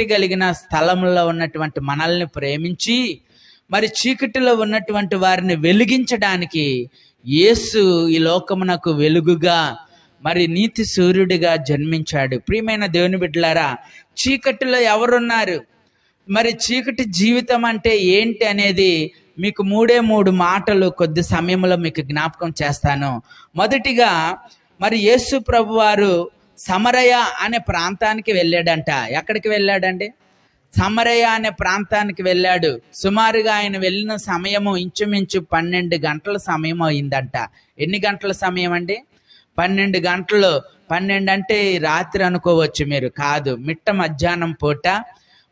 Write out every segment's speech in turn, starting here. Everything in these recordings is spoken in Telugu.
చీకటి కలిగిన స్థలంలో ఉన్నటువంటి మనల్ని ప్రేమించి మరి చీకటిలో ఉన్నటువంటి వారిని వెలిగించడానికి యేసు ఈ లోకమునకు వెలుగుగా మరి నీతి సూర్యుడిగా జన్మించాడు. ప్రియమైన దేవుని బిడ్డలారా చీకటిలో ఎవరున్నారు? మరి చీకటి జీవితం అంటే ఏంటి అనేది మీకు మూడే మూడు మాటలు కొద్ది సమయంలో మీకు జ్ఞాపకం చేస్తాను. మొదటిగా మరి యేసు ప్రభు వారు సమరయ అనే ప్రాంతానికి వెళ్ళాడంట. ఎక్కడికి వెళ్ళాడండి? సమరయ అనే ప్రాంతానికి వెళ్ళాడు. సుమారుగా ఆయన వెళ్ళిన సమయము ఇంచుమించు పన్నెండు గంటల సమయం అయిందంట. ఎన్ని గంటల సమయం అండి? పన్నెండు గంటలు. పన్నెండు అంటే రాత్రి అనుకోవచ్చు మీరు. కాదు. మిట్ట మధ్యాహ్నం పూట.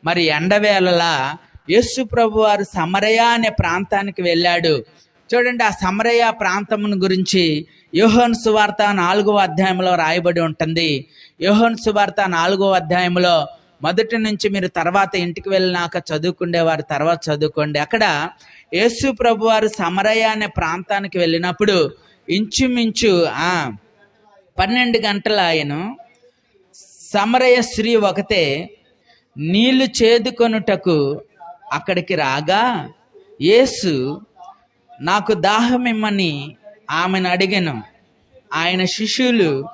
మరి ఎండవేళలా యేసు ప్రభు వారు సమరయ అనే ప్రాంతానికి వెళ్ళాడు. చూడండి ఆ సమరయ ప్రాంతమును గురించి యోహన్ సువార్త నాలుగో అధ్యాయంలో రాయబడి ఉంటుంది. యోహన్ సువార్త నాలుగో అధ్యాయంలో మొదటి నుంచి మీరు తర్వాత ఇంటికి వెళ్ళినాక చదువుకుండేవారు తర్వాత చదువుకోండి. అక్కడ యేసు ప్రభు వారు సమరయ అనే ప్రాంతానికి వెళ్ళినప్పుడు ఇంచుమించు ఆ పన్నెండు గంటల ఆయన సమరయ స్త్రీ ఒకతే నీళ్ళు చేదుకొనుటకు అక్కడికి రాగా యేసు నాకు దాహమిమ్మని ఆమెను అడిగాను. ఆయన శిష్యులు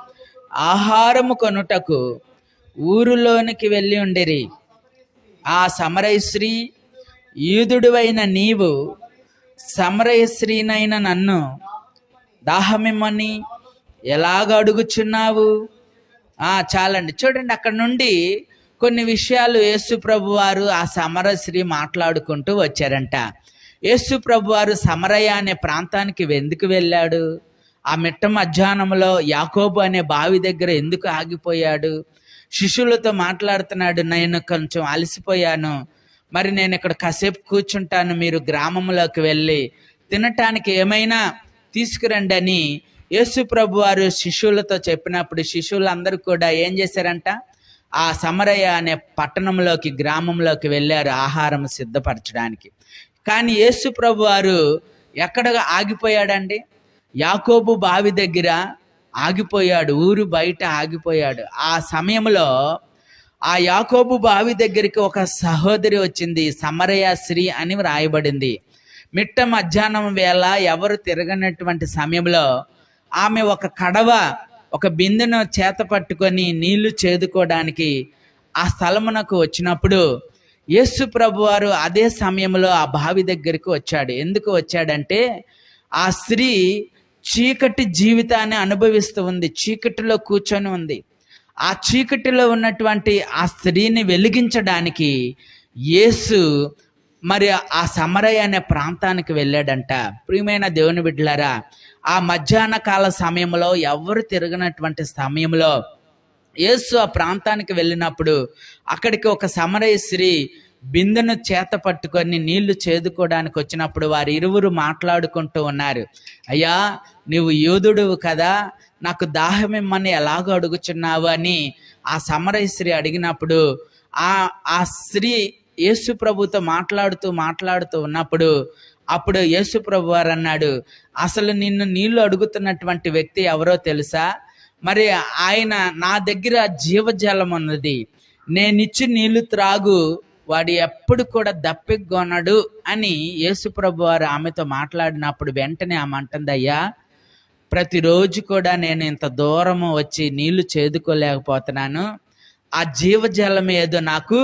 ఆహారము కొనుటకు ఊరులోనికి వెళ్ళి ఉండిరి. ఆ సమరయశ్రీ యూదుడువైన నీవు సమరయశ్రీనైన నన్ను దాహమిమ్మని ఎలాగ అడుగుచున్నావు? ఆ చాలండి. చూడండి అక్కడ నుండి కొన్ని విషయాలు యేసు ప్రభు వారు ఆ సమరశ్రీ మాట్లాడుకుంటూ వచ్చారంట. యేసు ప్రభు వారు సమరయ అనే ప్రాంతానికి ఎందుకు వెళ్ళాడు? ఆ మిట్ట మధ్యాహ్నంలో యాకోబు అనే బావి దగ్గర ఎందుకు ఆగిపోయాడు? శిష్యులతో మాట్లాడుతున్నాడు నేను కొంచెం అలసిపోయాను. మరి నేను ఇక్కడ కాసేపు కూర్చుంటాను మీరు గ్రామంలోకి వెళ్ళి. తినటానికి ఏమైనా తీసుకురండి అని యేసు ప్రభు వారు శిష్యులతో చెప్పినప్పుడు శిష్యులందరూ కూడా ఏం చేశారంట? ఆ సమరయ అనే పట్టణంలోకి గ్రామంలోకి వెళ్ళారు ఆహారం సిద్ధపరచడానికి. కానీ యేసు ప్రభు వారు ఎక్కడ ఆగిపోయాడండి? యాకోబు బావి దగ్గర ఆగిపోయాడు ఊరు బయట ఆగిపోయాడు. ఆ సమయంలో ఆ యాకోబు బావి దగ్గరికి ఒక సహోదరి వచ్చింది సమరయ శ్రీ అని వ్రాయబడింది. మిట్ట మధ్యాహ్నం వేళ ఎవరు తిరగనటువంటి సమయంలో ఆమె ఒక కడవ ఒక బిందెను చేత పట్టుకొని నీళ్ళు చేదుకోవడానికి ఆ స్థలమునకు వచ్చినప్పుడు యేసు ప్రభు వారు అదే సమయంలో ఆ బావి దగ్గరికి వచ్చాడు. ఎందుకు వచ్చాడంటే ఆ స్త్రీ చీకటి జీవితాన్ని అనుభవిస్తూ ఉంది చీకటిలో కూర్చొని ఉంది. ఆ చీకటిలో ఉన్నటువంటి ఆ స్త్రీని వెలిగించడానికి యేసు మరి ఆ సమరయ అనే ప్రాంతానికి వెళ్ళాడంట. ప్రియమైన దేవుని బిడ్డలారా ఆ మధ్యాహ్న కాల సమయంలో ఎవరు తిరగనటువంటి సమయంలో యేసు ఆ ప్రాంతానికి వెళ్ళినప్పుడు అక్కడికి ఒక సమరయ స్త్రీ బిందెను చేత పట్టుకొని నీళ్ళు చేదుకోవడానికి వచ్చినప్పుడు వారి ఇరువురు మాట్లాడుకుంటూ ఉన్నారు. అయ్యా నీవు యూదుడువు కదా నాకు దాహమిమ్మని ఎలాగో అడుగుచున్నావు అని ఆ సమరయ స్త్రీ అడిగినప్పుడు ఆ ఆ స్త్రీ యేసు ప్రభుతో మాట్లాడుతూ మాట్లాడుతూ ఉన్నప్పుడు అప్పుడు యేసు ప్రభు వారు అన్నాడు అసలు నిన్ను నీళ్ళు అడుగుతున్నటువంటి వ్యక్తి ఎవరో తెలుసా? మరి ఆయన నా దగ్గర జీవజలం ఉన్నది. నేనిచ్చి నీళ్ళు త్రాగు వాడు ఎప్పుడు కూడా దప్పిగొనడు అని యేసుప్రభు వారు ఆమెతో మాట్లాడినప్పుడు వెంటనే ఆమె అంటుంది అయ్యా ప్రతిరోజు కూడా నేను ఇంత దూరము వచ్చి నీళ్ళు చేదుకోలేకపోతున్నాను. ఆ జీవజలం ఏదో నాకు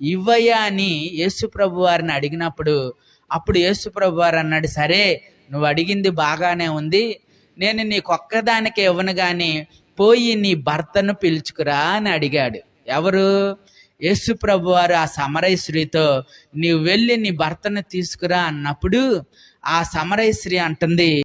ఇవ్వయ్యా అని యేసుప్రభు వారిని అడిగినప్పుడు అప్పుడు యేసుప్రభు వారు అన్నాడు సరే నువ్వు అడిగింది బాగానే ఉంది. నేను నీకు ఒక్కదానికి ఇవ్వను గాని పోయి నీ భర్తను పిలుచుకురా అని అడిగాడు. ఎవరు? యేసు ప్రభు వారు ఆ సమరయశ్రీతో నీవు వెళ్ళి నీ భర్తను తీసుకురా అన్నప్పుడు ఆ సమరయ అంటుంది